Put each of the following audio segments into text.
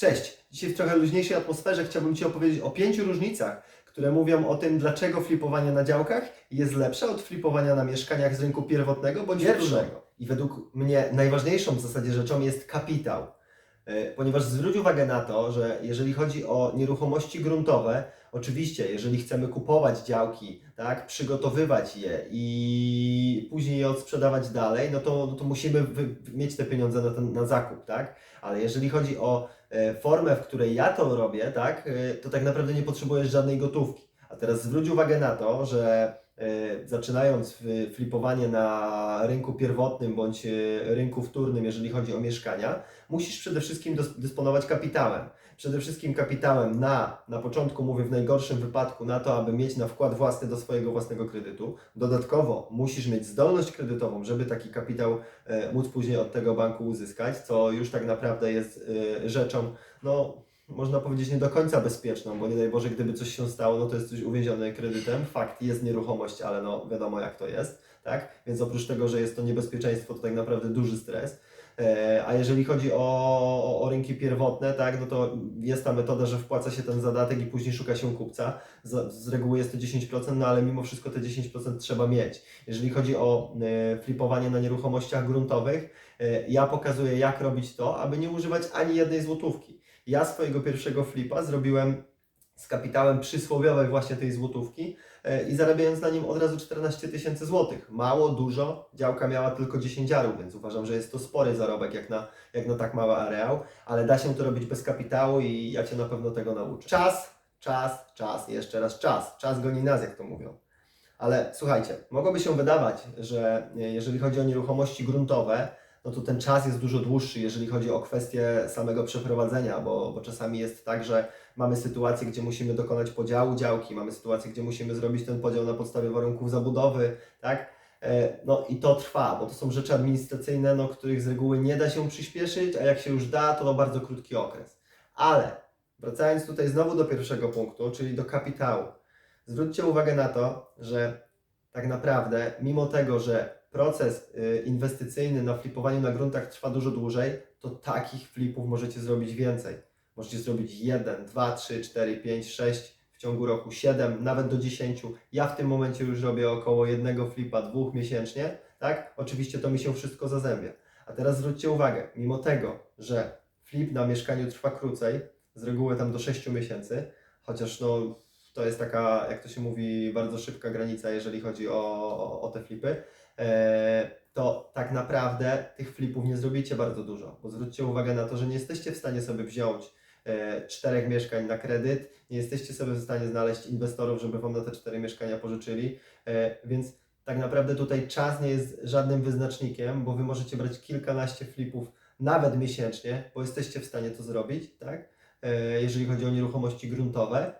Cześć! Dzisiaj w trochę luźniejszej atmosferze chciałbym Ci opowiedzieć o pięciu różnicach, które mówią o tym, dlaczego flipowanie na działkach jest lepsze od flipowania na mieszkaniach z rynku pierwotnego bądź wtórnego. I według mnie najważniejszą w zasadzie rzeczą jest kapitał. E, Ponieważ zwróć uwagę na to, że jeżeli chodzi o nieruchomości gruntowe, oczywiście, jeżeli chcemy kupować działki, tak, przygotowywać je i później je odsprzedawać dalej, no to, no to musimy mieć te pieniądze na, ten, na zakup, tak? Ale jeżeli chodzi o e, formę, w której ja to robię, tak, e, to tak naprawdę nie potrzebujesz żadnej gotówki. A teraz zwróć uwagę na to, że zaczynając w- flipowanie na rynku pierwotnym bądź e, rynku wtórnym, jeżeli chodzi o mieszkania, musisz przede wszystkim dysponować kapitałem. Przede wszystkim kapitałem na, na początku mówię w najgorszym wypadku, na to, aby mieć na wkład własny do swojego własnego kredytu. Dodatkowo musisz mieć zdolność kredytową, żeby taki kapitał e, móc później od tego banku uzyskać, co już tak naprawdę jest e, rzeczą, no można powiedzieć nie do końca bezpieczną, bo nie daj Boże, gdyby coś się stało, no to jesteś uwięziony kredytem. Fakt, jest nieruchomość, ale no wiadomo jak to jest, tak? Więc oprócz tego, że jest to niebezpieczeństwo, to tak naprawdę duży stres. E, A jeżeli chodzi o, o, rynki pierwotne, tak, no to jest ta metoda, że wpłaca się ten zadatek i później szuka się kupca. Z, z reguły jest to 10%, no ale mimo wszystko te 10% trzeba mieć. Jeżeli chodzi o e, flipowanie na nieruchomościach gruntowych, e, ja pokazuję jak robić to, aby nie używać ani jednej złotówki. Ja swojego pierwszego flipa zrobiłem z kapitałem przysłowiowej właśnie tej złotówki e, i zarabiając na nim od razu 14 tysięcy złotych. Mało, dużo, działka miała tylko 10 arów, więc uważam, że jest to spory zarobek jak na, jak na tak mały areał, ale da się to robić bez kapitału i ja Cię na pewno tego nauczę. Czas, czas, czas, jeszcze raz czas. Czas goni nas, jak to mówią. Ale słuchajcie, mogłoby się wydawać, że e, jeżeli chodzi o nieruchomości gruntowe, no to ten czas jest dużo dłuższy, jeżeli chodzi o kwestię samego przeprowadzenia, bo, bo czasami jest tak, że mamy sytuację, gdzie musimy dokonać podziału działki, mamy sytuację, gdzie musimy zrobić ten podział na podstawie warunków zabudowy, tak? E, No i to trwa, bo to są rzeczy administracyjne, no, których z reguły nie da się przyspieszyć, a jak się już da, to bardzo krótki okres. Ale wracając tutaj znowu do pierwszego punktu, czyli do kapitału. Zwróćcie uwagę na to, że tak naprawdę, mimo tego, że proces y, inwestycyjny na flipowaniu na gruntach trwa dużo dłużej, to takich flipów możecie zrobić więcej. Możecie zrobić 1, 2, 3, 4, 5, 6 w ciągu roku, 7, nawet do 10. Ja w tym momencie już robię około jednego flipa, dwóch miesięcznie, tak? Oczywiście to mi się wszystko zazębia. A teraz zwróćcie uwagę, mimo tego, że flip na mieszkaniu trwa krócej, z reguły tam do 6 miesięcy, chociaż no to jest taka, jak to się mówi, bardzo szybka granica, jeżeli chodzi o, o, o te flipy, to tak naprawdę tych flipów nie zrobicie bardzo dużo, bo zwróćcie uwagę na to, że nie jesteście w stanie sobie wziąć e, czterech mieszkań na kredyt, nie jesteście sobie w stanie znaleźć inwestorów, żeby Wam na te cztery mieszkania pożyczyli, e, więc tak naprawdę tutaj czas nie jest żadnym wyznacznikiem, bo Wy możecie brać kilkanaście flipów nawet miesięcznie, bo jesteście w stanie to zrobić, tak? E, jeżeli chodzi o nieruchomości gruntowe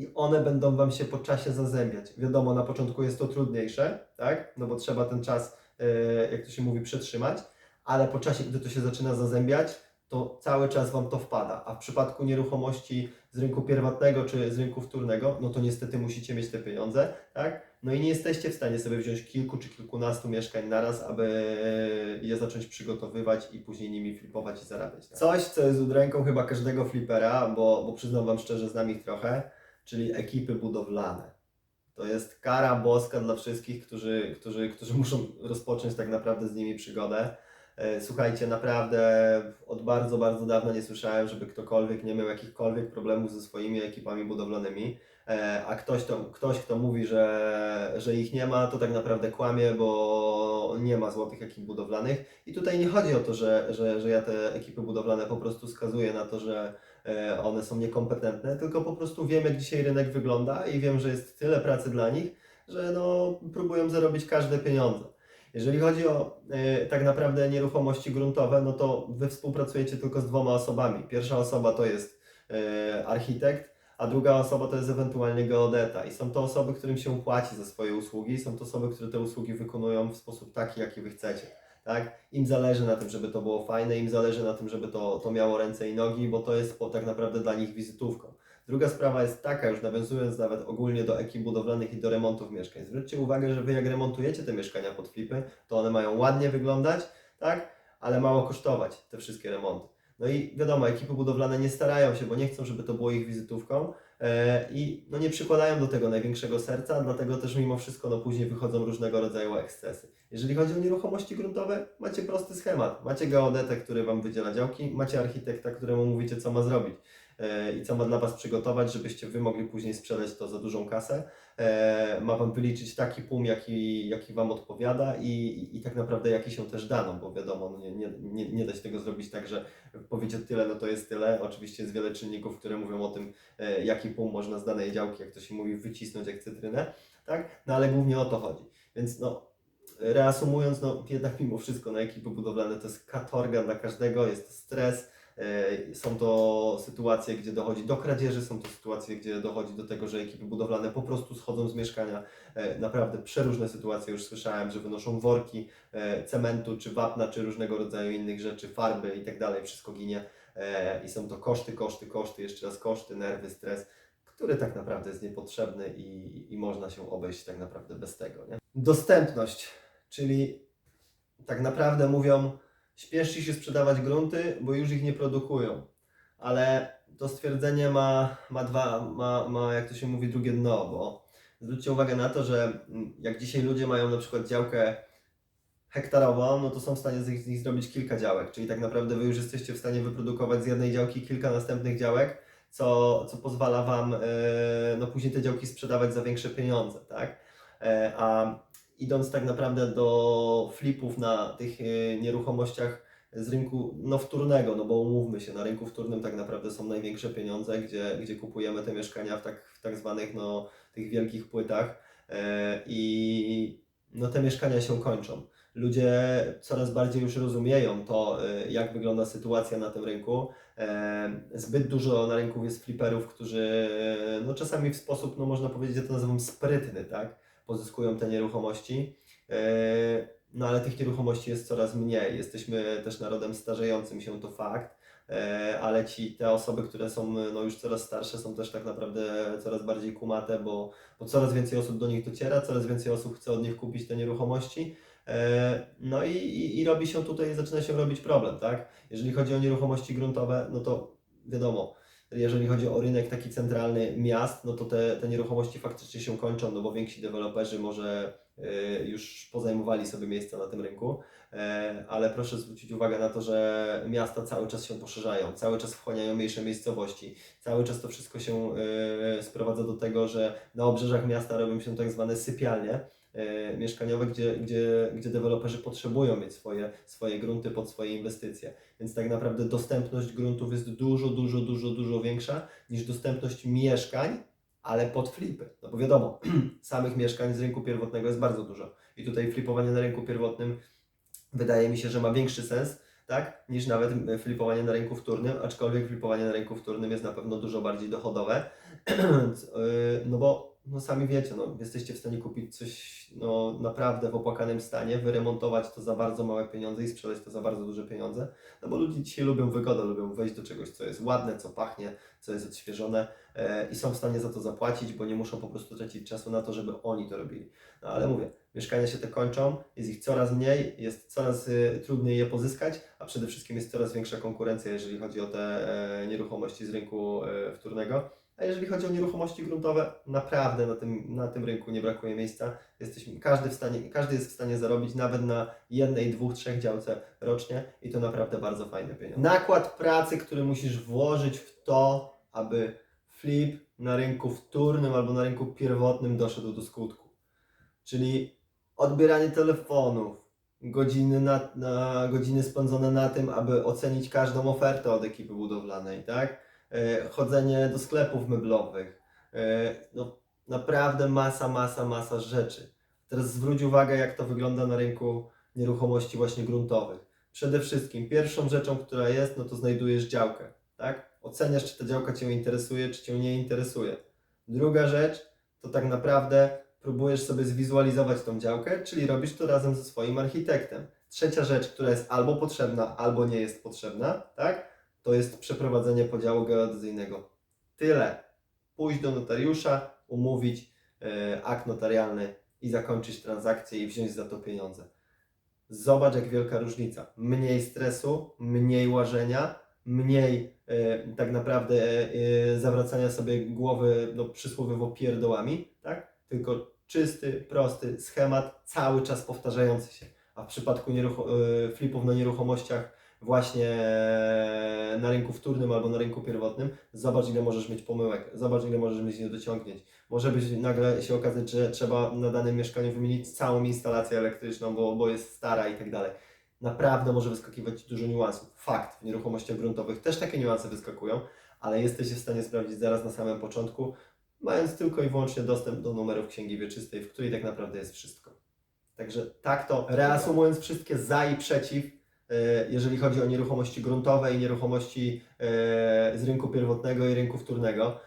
i one będą Wam się po czasie zazębiać. Wiadomo, na początku jest to trudniejsze, tak? No bo trzeba ten czas, e, jak to się mówi, przetrzymać, ale po czasie, gdy to się zaczyna zazębiać, to cały czas Wam to wpada. A w przypadku nieruchomości z rynku pierwotnego czy z rynku wtórnego, no to niestety musicie mieć te pieniądze, tak? No i nie jesteście w stanie sobie wziąć kilku czy kilkunastu mieszkań naraz, aby je zacząć przygotowywać i później nimi flipować i zarabiać. Tak? Coś, co jest ud ręką chyba każdego flipera, bo, bo przyznam Wam szczerze, znam ich trochę, czyli ekipy budowlane. To jest kara boska dla wszystkich, którzy, którzy, którzy muszą rozpocząć tak naprawdę z nimi przygodę. E, Słuchajcie, naprawdę od bardzo, bardzo dawna nie słyszałem, żeby ktokolwiek nie miał jakichkolwiek problemów ze swoimi ekipami budowlanymi. E, A ktoś, to, ktoś kto mówi, że, że ich nie ma, to tak naprawdę kłamie, bo nie ma złotych ekip budowlanych. I tutaj nie chodzi o to, że, że, że ja te ekipy budowlane po prostu skazuję na to, że one są niekompetentne, tylko po prostu wiem, jak dzisiaj rynek wygląda i wiem, że jest tyle pracy dla nich, że no, próbują zarobić każde pieniądze. Jeżeli chodzi o e, tak naprawdę nieruchomości gruntowe, no to wy współpracujecie tylko z dwoma osobami. Pierwsza osoba to jest e, architekt, a druga osoba to jest ewentualnie geodeta. I są to osoby, którym się płaci za swoje usługi, są to osoby, które te usługi wykonują w sposób taki, jaki wy chcecie. Tak? Im zależy na tym, żeby to było fajne, im zależy na tym, żeby to, to miało ręce i nogi, bo to jest po, tak naprawdę dla nich wizytówką. Druga sprawa jest taka, już nawiązując nawet ogólnie do ekip budowlanych i do remontów mieszkań. Zwróćcie uwagę, że wy jak remontujecie te mieszkania pod flipy, to one mają ładnie wyglądać, tak? Ale mało kosztować te wszystkie remonty. No i wiadomo, ekipy budowlane nie starają się, bo nie chcą, żeby to było ich wizytówką i no nie przykładają do tego największego serca, dlatego też mimo wszystko no później wychodzą różnego rodzaju ekscesy. Jeżeli chodzi o nieruchomości gruntowe, macie prosty schemat. Macie geodetę, który Wam wydziela działki, macie architekta, któremu mówicie, co ma zrobić e, i co ma dla Was przygotować, żebyście Wy mogli później sprzedać to za dużą kasę. E, ma Wam wyliczyć taki PUM, jaki, jaki Wam odpowiada i, i, tak naprawdę jaki się też da, no bo wiadomo, no nie, nie, nie, nie da się tego zrobić tak, że powiecie tyle, no to jest tyle. Oczywiście jest wiele czynników, które mówią o tym, e, jaki PUM można z danej działki, jak to się mówi, wycisnąć jak cytrynę, tak? No ale głównie o to chodzi. Więc no, reasumując, no jednak mimo wszystko na ekipy budowlane to jest katorga dla każdego, jest to stres, e, są to sytuacje, gdzie dochodzi do kradzieży, są to sytuacje, gdzie dochodzi do tego, że ekipy budowlane po prostu schodzą z mieszkania. E, Naprawdę przeróżne sytuacje już słyszałem, że wynoszą worki e, cementu, czy wapna, czy różnego rodzaju innych rzeczy, farby i tak dalej, wszystko ginie e, i są to koszty, koszty, koszty, jeszcze raz koszty, nerwy, stres, który tak naprawdę jest niepotrzebny i, i można się obejść tak naprawdę bez tego. Nie? Dostępność, czyli tak naprawdę mówią, śpieszcie się sprzedawać grunty, bo już ich nie produkują. Ale to stwierdzenie ma, ma dwa, ma, ma jak to się mówi, drugie dno, bo zwróćcie uwagę na to, że jak dzisiaj ludzie mają na przykład działkę hektarową, no to są w stanie z nich, z nich zrobić kilka działek, czyli tak naprawdę wy już jesteście w stanie wyprodukować z jednej działki kilka następnych działek, co, co pozwala Wam e, no później te działki sprzedawać za większe pieniądze, tak? E, a idąc tak naprawdę do flipów na tych e, nieruchomościach z rynku no, wtórnego, no bo umówmy się, na rynku wtórnym tak naprawdę są największe pieniądze, gdzie, gdzie kupujemy te mieszkania w tak, w tak zwanych no, tych wielkich płytach e, i no, te mieszkania się kończą. Ludzie coraz bardziej już rozumieją to, e, jak wygląda sytuacja na tym rynku. Zbyt dużo na rynku jest fliperów, którzy no, czasami w sposób, no, można powiedzieć, ja to nazywam sprytny, tak? Pozyskują te nieruchomości. E, No ale tych nieruchomości jest coraz mniej. Jesteśmy też narodem starzejącym się, to fakt. E, Ale ci, te osoby, które są no, już coraz starsze, są też tak naprawdę coraz bardziej kumate, bo, bo coraz więcej osób do nich dociera, coraz więcej osób chce od nich kupić te nieruchomości. E, No i, i, i robi się tutaj, zaczyna się robić problem, tak? Jeżeli chodzi o nieruchomości gruntowe, no to wiadomo, jeżeli chodzi o rynek taki centralny miast, no to te, te nieruchomości faktycznie się kończą, no bo więksi deweloperzy może y, już pozajmowali sobie miejsca na tym rynku, e, ale proszę zwrócić uwagę na to, że miasta cały czas się poszerzają, cały czas wchłaniają mniejsze miejscowości, cały czas to wszystko się y, sprowadza do tego, że na obrzeżach miasta robią się tak zwane sypialnie, e, mieszkaniowe, gdzie, gdzie, gdzie deweloperzy potrzebują mieć swoje, swoje grunty pod swoje inwestycje. Więc tak naprawdę dostępność gruntów jest dużo, dużo, dużo, dużo większa niż dostępność mieszkań, ale pod flipy. No bo wiadomo, samych mieszkań z rynku pierwotnego jest bardzo dużo. I tutaj flipowanie na rynku pierwotnym wydaje mi się, że ma większy sens, tak, niż nawet flipowanie na rynku wtórnym, aczkolwiek flipowanie na rynku wtórnym jest na pewno dużo bardziej dochodowe. Yy, no bo no sami wiecie, no, jesteście w stanie kupić coś no, naprawdę w opłakanym stanie, wyremontować to za bardzo małe pieniądze i sprzedać to za bardzo duże pieniądze. No bo ludzie dzisiaj lubią wygodę, lubią wejść do czegoś, co jest ładne, co pachnie, co jest odświeżone e, i są w stanie za to zapłacić, bo nie muszą po prostu tracić czasu na to, żeby oni to robili. No ale mówię, mieszkania się te kończą, jest ich coraz mniej, jest coraz y, trudniej je pozyskać, a przede wszystkim jest coraz większa konkurencja, jeżeli chodzi o te e, nieruchomości z rynku e, wtórnego. A jeżeli chodzi o nieruchomości gruntowe, naprawdę na tym, na tym rynku nie brakuje miejsca. Jesteśmy, każdy, w stanie, każdy jest w stanie zarobić nawet na jednej, dwóch, trzech działce rocznie i to naprawdę bardzo fajne pieniądze. Nakład pracy, który musisz włożyć w to, aby flip na rynku wtórnym albo na rynku pierwotnym doszedł do skutku. Czyli odbieranie telefonów, godziny, na, na, godziny spędzone na tym, aby ocenić każdą ofertę od ekipy budowlanej, tak? E, chodzenie do sklepów meblowych, e, no naprawdę masa, masa, masa rzeczy. Teraz zwróć uwagę, jak to wygląda na rynku nieruchomości właśnie gruntowych. Przede wszystkim pierwszą rzeczą, która jest, no to znajdujesz działkę, tak? Oceniasz, czy ta działka Cię interesuje, czy Cię nie interesuje. Druga rzecz, to tak naprawdę próbujesz sobie zwizualizować tą działkę, czyli robisz to razem ze swoim architektem. Trzecia rzecz, która jest albo potrzebna, albo nie jest potrzebna, tak? To jest przeprowadzenie podziału geodezyjnego. Tyle. Pójść do notariusza, umówić e, akt notarialny i zakończyć transakcję i wziąć za to pieniądze. Zobacz, jak wielka różnica. Mniej stresu, mniej łażenia, mniej e, tak naprawdę e, zawracania sobie głowy no, przysłowiowo pierdołami, tak? Tylko czysty, prosty schemat, cały czas powtarzający się. A w przypadku flipów na nieruchomościach właśnie na rynku wtórnym albo na rynku pierwotnym, zobacz ile możesz mieć pomyłek, zobacz ile możesz mieć niedociągnięć. Może być nagle się okazać, że trzeba na danym mieszkaniu wymienić całą instalację elektryczną, bo, bo jest stara i tak dalej. Naprawdę może wyskakiwać dużo niuansów. Fakt, w nieruchomościach gruntowych też takie niuanse wyskakują, ale jesteście w stanie sprawdzić zaraz na samym początku, mając tylko i wyłącznie dostęp do numerów księgi wieczystej, w której tak naprawdę jest wszystko. Także tak to reasumując wszystkie za i przeciw, jeżeli chodzi o nieruchomości gruntowe i nieruchomości e, z rynku pierwotnego i rynku wtórnego,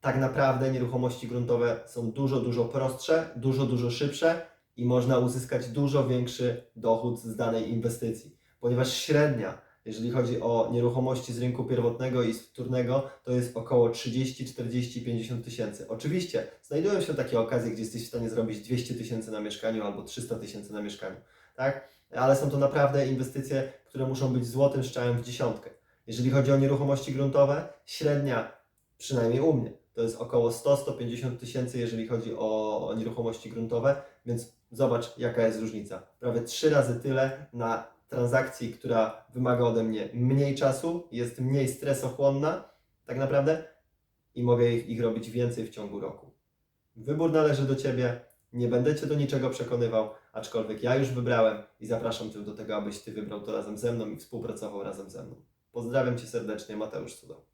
tak naprawdę nieruchomości gruntowe są dużo, dużo prostsze, dużo, dużo szybsze i można uzyskać dużo większy dochód z danej inwestycji, ponieważ średnia, jeżeli chodzi o nieruchomości z rynku pierwotnego i wtórnego, to jest około 30, 40, 50 tysięcy. Oczywiście znajdują się takie okazje, gdzie jesteś w stanie zrobić 200 tysięcy na mieszkaniu albo 300 tysięcy na mieszkaniu, tak? Ale są to naprawdę inwestycje, które muszą być złotym strzałem w dziesiątkę. Jeżeli chodzi o nieruchomości gruntowe, średnia, przynajmniej u mnie, to jest około 100-150 tysięcy, jeżeli chodzi o, nieruchomości gruntowe, więc zobacz, jaka jest różnica. Prawie trzy razy tyle na transakcji, która wymaga ode mnie mniej czasu, jest mniej stresochłonna, tak naprawdę, i mogę ich, ich robić więcej w ciągu roku. Wybór należy do Ciebie, nie będę Cię do niczego przekonywał, aczkolwiek ja już wybrałem i zapraszam Cię do tego, abyś Ty wybrał to razem ze mną i współpracował razem ze mną. Pozdrawiam Cię serdecznie, Mateusz Cudo.